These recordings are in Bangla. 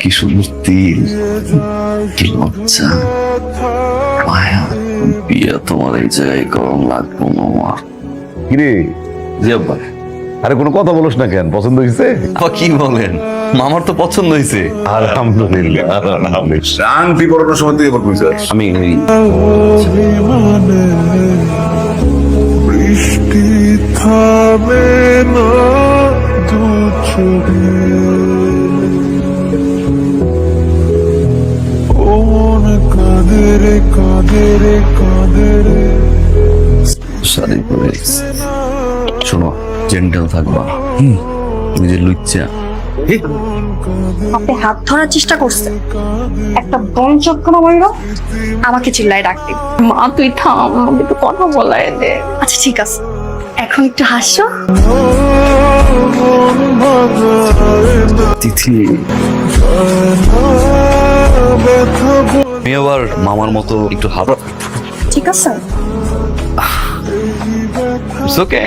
কি সুন্দর তিল কি লজ্জা। মায়া বিয়ে তোমার এই জায়গায় গরম লাগবো না আমার কিরে? জি আব্বা। আরে কোনো কথা বলিস না কেন? পছন্দ হয়েছে কি বলেন? মামার তো পছন্দ হয়েছে আলহামদুলিল্লাহ আলহামদুলিল্লাহ। শান্তি পড়ানোর সময় তুই এবার বুঝতে আমি ওই বৃষ্টি থামে না দু চোখে। জেন্টেল থাকবা। হুম তুমি যে লুচ্চা। আপনি হাত ধরার চেষ্টা করছেন। একটা বন চক্র মারল আমাকে চিল্লায় ডাকতে মা তুই থাম আমাকে একটু কথা বলাই দে। আচ্ছা ঠিক আছে। এখন একটু হাসো। তিথি। আমি আবার মামার মতো একটু হাত ঠিক আছে। ওকে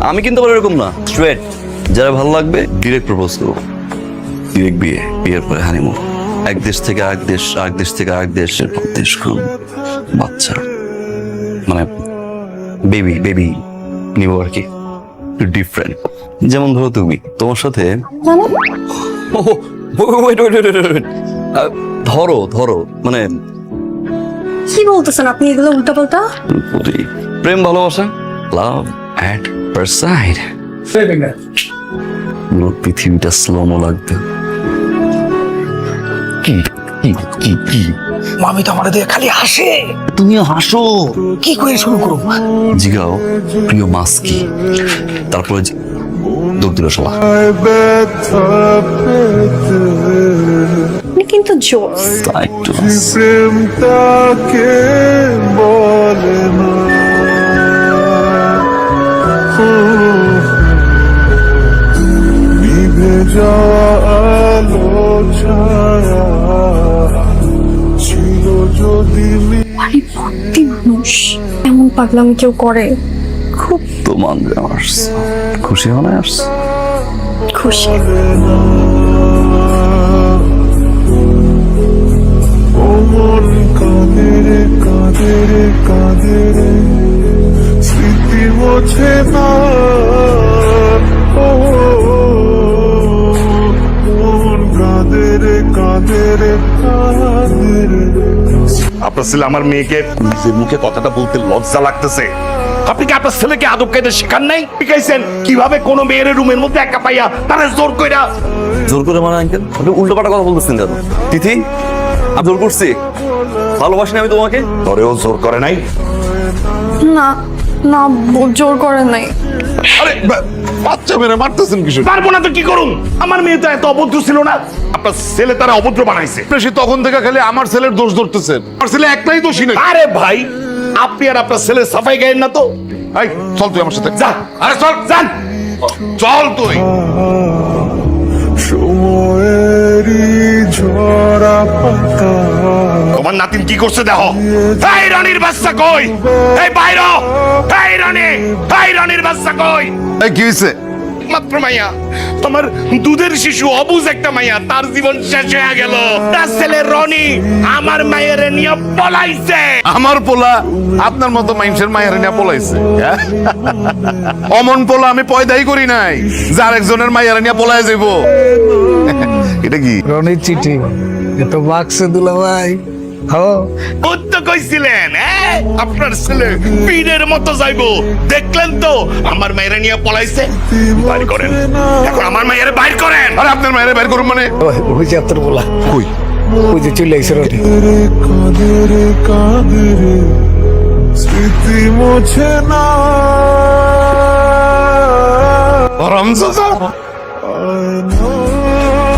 আমি কিন্তু আবার এরকম না। স্ট্রেট যারা ভালো লাগবে ডিরেক্ট প্রপোজ করব। ডিরেক্ট বিয়ে বিয়ের পরে হানিমুন এক দেশ থেকে আরেক দেশ আরেক দেশ থেকে আরেক দেশের পর দেশ ঘুরবো বাচ্চা। মানে বেবি বেবি নিব আর কি। একটু ডিফারেন্ট যেমন ধরো তুমি তোমার সাথে ধরো ধরো মানে কি বলতেছেন আপনি এগুলো উল্টা পাল্টা প্রেম ভালোবাসা লাভ অ্যাট ফার্স্ট সাইড পুরো পৃথিবীটা স্লোমো লাগবে। কি কি কি কি? মামি তো আমার দিয়ে খালি হাসে। তুমিও হাসো। কি করে শুরু করব? জিগাও প্রিয় মাস কি তারপরে দৌড় দিল সবাই কিন্তু জোস। তা একটু প্রেমটাকে বলে না। যাওয়া আলো ছায়া ছিল যদি মি- মানুষ এমন পাগলামি কেউ করে? খুব তো মানবে আমার খুশি হলে আসছে খুশি ও মন কাঁদে রে কাঁদে রে কাঁদে রে স্মৃতি মোছে না আপনার ছেলে আমার মেয়েকে নিজের মুখে কথাটা বলতে লজ্জা লাগতেছে। আপনি কি আপনার ছেলেকে আদব কায়দা শেখান নাই? শিখাইছেন কীভাবে কোনো মেয়ের রুমের মধ্যে একা পাইয়া তারা জোর কইরা জোর করে মানে আঙ্কেল আপনি উল্টো পাল্টা কথা বলতেছেন কেন? তিথি আমি জোর করছি। ভালোবাসি না আমি তোমাকে? তোরেও জোর করে নাই। না না জোর করে নাই। আরে বাচ্চা মেরে মারতেছেন কিছু পারব না তো কি করুন আমার মেয়ে তো এত অভদ্র ছিল না। আপনার ছেলে তারা অভদ্র বানাইছে। সে তখন থেকে খালি আমার ছেলের দোষ ধরতেছেন আমার ছেলে একটাই দোষী নেই আরে ভাই আপনি আর আপনার ছেলে সাফাই গায়েন না তো? এই চল তুই আমার সাথে। যা। আরে চল। যান। চল তুই। কি করছে দেখো? এই রানীর বাচ্চা কই? এই বাইর এই রানী এই রানীর বাচ্চা কই? এই কি হয়েছে মাত্র মাইয়া তোমার দুধের শিশু অবুজ একটা মাইয়া তার জীবন শেষ হয়ে গেল। তার ছেলে রনি আমার মায়ের নিয়ে পলাইছে। আমার পোলা আপনার মতো মানুষের মায়ের নিয়ে পলাইছে হ্যাঁ? অমন পোলা আমি পয়দাই করি নাই যার একজনের মায়ের নিয়ে পলাই যাইব। এটা কি? রনির চিঠি। এ তো বাক্সে দুলা ভাই বুদ্ধ কইছিলেন? আপনার ছেলে পীরের মতো যাইবো। দেখলেন তো আমার মায়ের নিয়ে পলাইছে। বাইর করেন। এখন আমার মায়ের বাইর করেন। আরে আপনার মায়ের বের করুন মানে? ওই যে আপনার বলা। কই? ওই যে চলে আইসে রনি রে কাঁদে রে স্মৃতি মোছে না।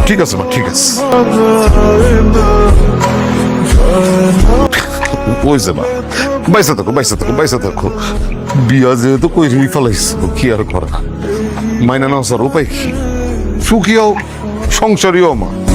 ঠিক আছে ঠিক আছে। কইছে মা বাইসা থাকো বাইসা থাকো বাইসা থাকো। বিয়া যেহেতু কই রি কি আর করা? মাইনা না স্যার, উপায় কি? সুখীও সংসারীও মা এই ব্যথা